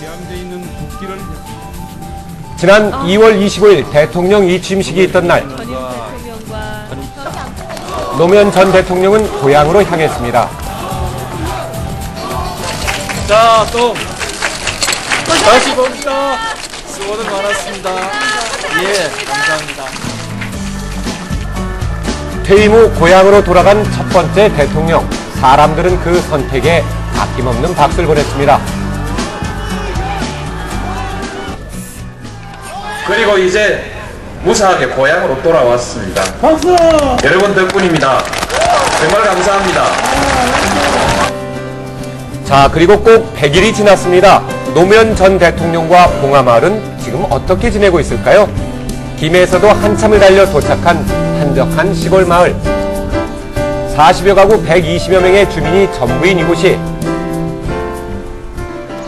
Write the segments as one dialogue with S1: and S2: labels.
S1: 개항돼 있는 국기를
S2: 지난 2월 25일 대통령 이취임식이 있던 날 노무현 전 대통령은 고향으로 향했습니다.
S3: 자, 또 다시 봅시다. 수고들 많았습니다. 예, 감사합니다.
S2: 퇴임 후 고향으로 돌아간 첫 번째 대통령. 사람들은 그 선택에 아낌없는 박수를 보냈습니다.
S4: 그리고 이제 무사하게 고향으로 돌아왔습니다. 박수! 여러분 덕분입니다. 정말 감사합니다.
S2: 자, 그리고 꼭 100일이 지났습니다. 노무현 전 대통령과 봉하마을은 지금 어떻게 지내고 있을까요? 김해에서도 한참을 달려 도착한 한적한 시골 마을. 40여 가구 120여 명의 주민이 전부인 이곳이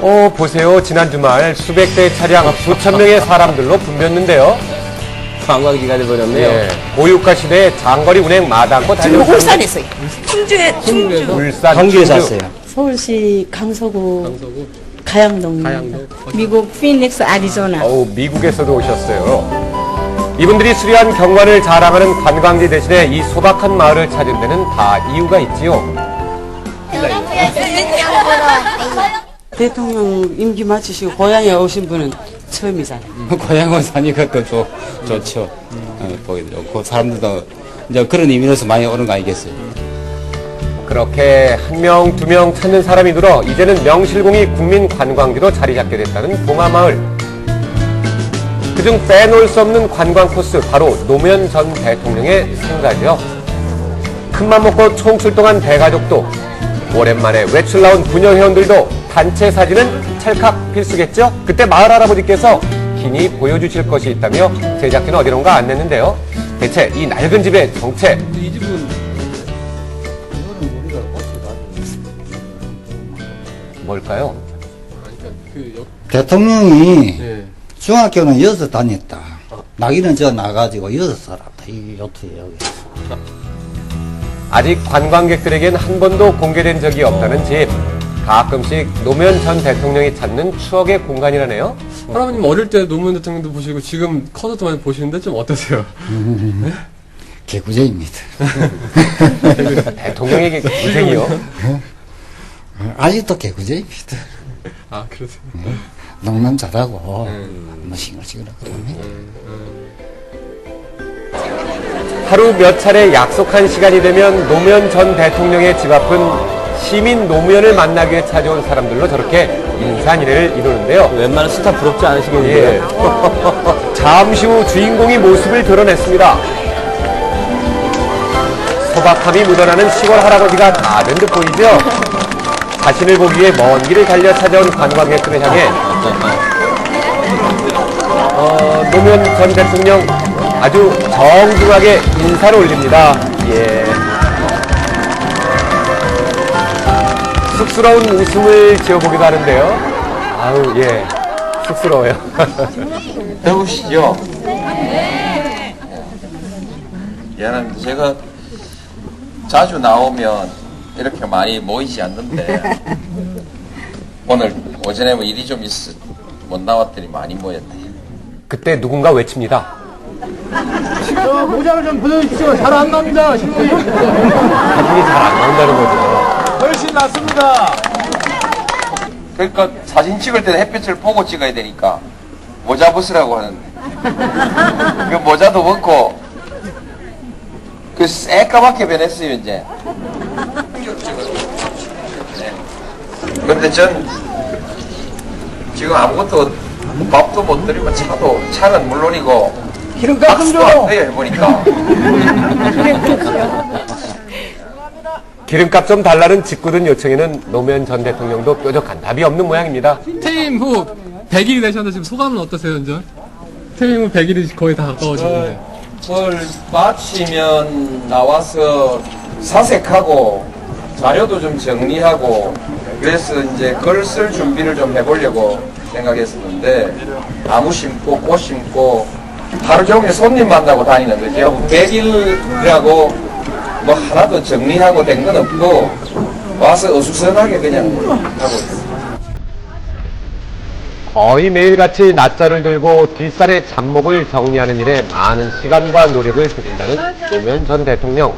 S2: 어, 보세요. 지난 주말 수백 대의 차량 수천 명의 사람들로 붐볐는데요.
S3: 관광지가 돼버렸네요.
S2: 예, 고유가 시대에 장거리 운행 마다않고
S5: 지금 울산에서 충주에 충주
S2: 울산
S3: 광주에서
S2: 충주.
S3: 왔어요.
S6: 서울시 강서구 가양동
S5: 미국 피닉스 아리조나
S2: 어우, 미국에서도 오셨어요. 이분들이 수려한 경관을 자랑하는 관광지 대신에 이 소박한 마을을 찾은 데는 다 이유가 있지요.
S6: 대통령 임기 마치시고 고향에 오신 분은 처음이잖아요.
S7: 고향에 사니까 더 좋, 좋죠. 어, 보기도 좋고 사람들도 이제 그런 의미로서 많이 오는 거 아니겠어요.
S2: 그렇게 한 명, 두 명 찾는 사람이 늘어 이제는 명실공히 국민 관광지로 자리 잡게 됐다는 봉하마을. 그중 빼놓을 수 없는 관광 코스 바로 노무현 전 대통령의 상가죠. 큰맘 먹고 총출동한 대가족도 오랜만에 외출 나온 부녀 회원들도 단체 사진은 찰칵 필수겠죠? 그때 마을 할아버지께서 긴히 보여주실 것이 있다며 제작진은 어디론가 안냈는데요. 대체 이 낡은 집의 정체
S3: 이 집은
S2: 뭘까요?
S3: 그 역,
S8: 대통령이
S3: 예.
S8: 중학교는 여섯 다녔다. 나기는 저 나가지고 여섯 살았다. 이 요트에 여기.
S2: 아직 관광객들에겐 한 번도 공개된 적이 없다는 집. 가끔씩 노무현 전 대통령이 찾는 추억의 공간이라네요.
S3: 할아버님 어릴 때 노무현 대통령도 보시고 지금 커서도 많이 보시는데 좀 어떠세요?
S8: 개구쟁입니다.
S2: 대통령에게 고생이요.
S8: 아직도 개구쟁입니다.
S3: 아, 그러세요?
S8: 농담 잘하고, 뭐 싱글싱글하고 그러네.
S2: 하루 몇 차례 약속한 시간이 되면 노무현 전 대통령의 집 앞은 시민 노무현을 만나기 위해 찾아온 사람들로 저렇게 인산인해를 이루는데요.
S3: 웬만한 스타 부럽지 않으시겠는데요?
S2: 예. 잠시 후 주인공이 모습을 드러냈습니다. 소박함이 묻어나는 시골 할아버지가 다된 듯 보이죠? 자신을 보기 위해 먼 길을 달려 찾아온 관광객들을 향해 어, 노무현 전 대통령 아주 정중하게 인사를 올립니다. 예. 쑥스러운 웃음을 지어보기도 하는데요. 아우, 예. 쑥스러워요.
S4: 더우시죠? 미안합니다. 제가 자주 나오면 이렇게 많이 모이지 않는데 오늘 오전에 뭐 일이 좀 있어 못 나왔더니 많이 모였네.
S2: 그때 누군가 외칩니다.
S3: 모자를 좀 보여주십시오. 잘안 납니다.
S2: 사진이 잘 안 나온다는 거죠.
S3: 훨씬 낫습니다.
S4: 그러니까 사진 찍을 때는 햇빛을 보고 찍어야 되니까 모자 벗으라고 하는데 그 모자도 벗고 그 새까맣게 변했어요 이제 네. 근데 전 지금 아무것도 밥도 못 드리고 차도 차는 물론이고 기름값 좀 해보니까
S2: 기름값 좀 달라는 짓궂은 요청에는 노무현 전 대통령도 뾰족한 답이 없는 모양입니다.
S3: 퇴임 후 100일이 되셨는데 지금 소감은 어떠세요, 현재? 퇴임 후 100일이 거의 다 가까워지는데.
S4: 뭘 마치면 나와서 사색하고 자료도 좀 정리하고 그래서 이제 글 쓸 준비를 좀 해보려고 생각했었는데 나무 심고 꽃 심고 하루 종일 손님 만나고 다니는 거죠. 100일이라고 뭐 하나도 정리하고 된 건 없고 와서 어수선하게 그냥 하고 있어요.
S2: 거의 매일같이 낮자를 들고 뒷산의 잡목을 정리하는 일에 많은 시간과 노력을 들인다는 노무현 전 대통령.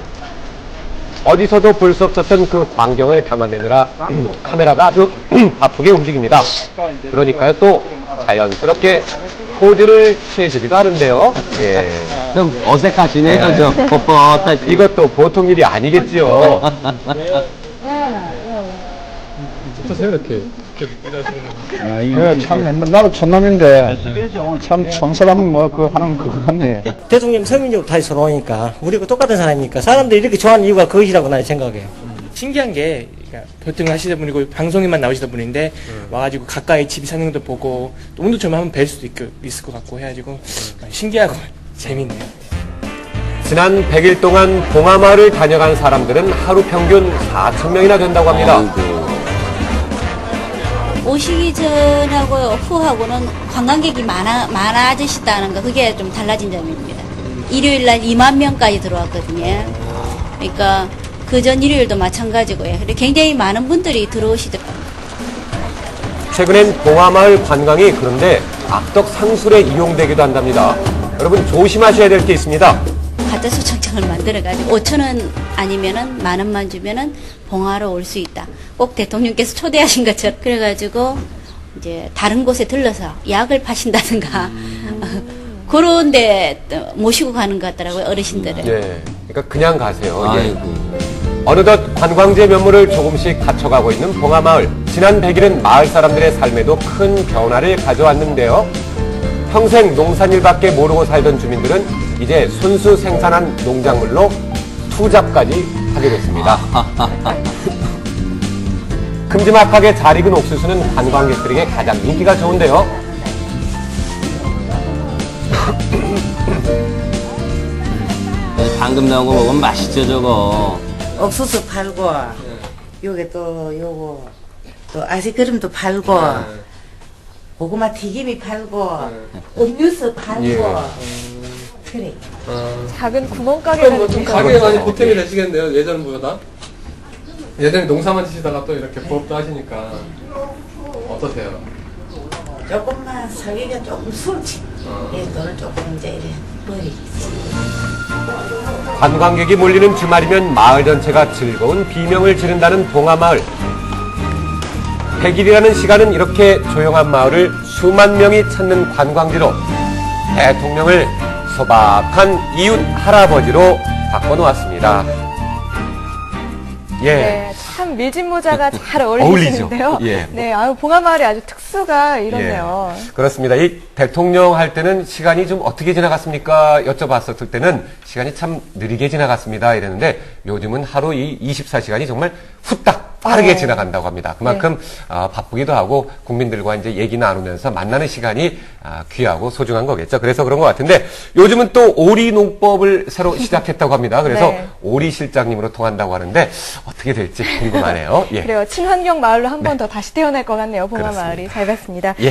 S2: 어디서도 볼 수 없었던 그 광경을 담아내느라 카메라가 아주 바쁘게 움직입니다. 그러니까요 또 자연스럽게 포즈를 취해주기도 하는데요. 예.
S1: 좀 어색하시네요, 저 뻣뻣하시
S2: 이것도 보통 일이 아니겠지요.
S3: 어떠세요, 이렇게?
S9: 예, 참, 나도 천남인데, 참, 천사람 뭐, 그, 하는 그거 같네.
S10: 대통령 서민족 다시 서러우니까 우리가 똑같은 사람이니까 사람들이 이렇게 좋아하는 이유가 그것이라고 나는 생각해요.
S11: 신기한 게 그러니까 보통 하시다 분이고 방송에만 나오시다 분인데 와가지고 가까이 집 사는 것도 보고 또 운도 좀 한번 뵐 수도 있, 있을 것 같고 해가지고 신기하고 재밌네요.
S2: 지난 100일 동안 봉하마을을 다녀간 사람들은 하루 평균 4천 명이나 된다고 합니다.
S5: 오시기 전하고 후하고는 관광객이 많아, 많아지셨다는 거, 그게 좀 달라진 점입니다. 일요일 날 2만 명까지 들어왔거든요. 그러니까 그 전 일요일도 마찬가지고요. 근데 굉장히 많은 분들이 들어오시더라고요.
S2: 최근엔 봉하마을 관광이 그런데 악덕 상술에 이용되기도 한답니다. 여러분 조심하셔야 될 게 있습니다.
S5: 가짜 소청장을 만들어가지고 5천 원 아니면은 만 원만 주면은 봉화로 올 수 있다. 꼭 대통령께서 초대하신 것처럼 그래가지고 이제 다른 곳에 들러서 약을 파신다든가 그런데 모시고 가는 것 같더라고요 어르신들을.
S2: 예. 그러니까 그냥 가세요. 예.
S1: 아이고.
S2: 어느덧 관광지의 면모를 조금씩 갖춰가고 있는 봉하마을. 지난 100일은 마을 사람들의 삶에도 큰 변화를 가져왔는데요. 평생 농산일밖에 모르고 살던 주민들은 이제 순수 생산한 농작물로 투잡까지 하게 됐습니다. 큼지막하게 잘 익은 옥수수는 관광객들에게 가장 인기가 좋은데요.
S1: 방금 나온 거 먹으면 맛있죠, 저거.
S6: 옥수수 팔고 요게 또 요거 또 아시크림도 팔고 고구마 튀김이 팔고 음료수 팔고. 그래.
S12: 작은
S3: 그럼
S12: 구멍가게를
S3: 뭐좀 가게에 많이 보탬이 되시겠네요, 예전보다. 예전에 농사만 지시다가 또 이렇게 부업도 하시니까. 어떠세요?
S6: 조금만 사기가 조금 술지 예, 돈을 조금 이제 이래
S2: 관광객이 몰리는 주말이면 마을 전체가 즐거운 비명을 지른다는 봉하마을. 100일이라는 시간은 이렇게 조용한 마을을 수만 명이 찾는 관광지로 대통령을 소박한 이웃 할아버지로 바꿔놓았습니다. 예.
S12: 네, 참 밀짚 모자가 잘 어울리시는데요.
S2: 예.
S12: 네, 아유 봉하마을이 아주 특수가 이렇네요.
S2: 예, 그렇습니다. 이 대통령 할 때는 시간이 좀 어떻게 지나갔습니까? 여쭤봤었을 때는 시간이 참 느리게 지나갔습니다. 이랬는데 요즘은 하루 이 24시간이 정말 후딱 빠르게
S12: 어.
S2: 지나간다고 합니다. 그만큼 아, 바쁘기도 하고 국민들과 이제 얘기 나누면서 만나는 시간이 아, 귀하고 소중한 거겠죠. 그래서 그런 것 같은데 요즘은 또 오리 농법을 새로 시작했다고 합니다. 그래서
S12: 네.
S2: 오리 실장님으로 통한다고 하는데 어떻게 될지 궁금하네요. 예.
S12: 그래요. 친환경 마을로 한 번 더 다시 태어날 것 같네요. 봉하마을이. 잘 봤습니다.
S2: 예.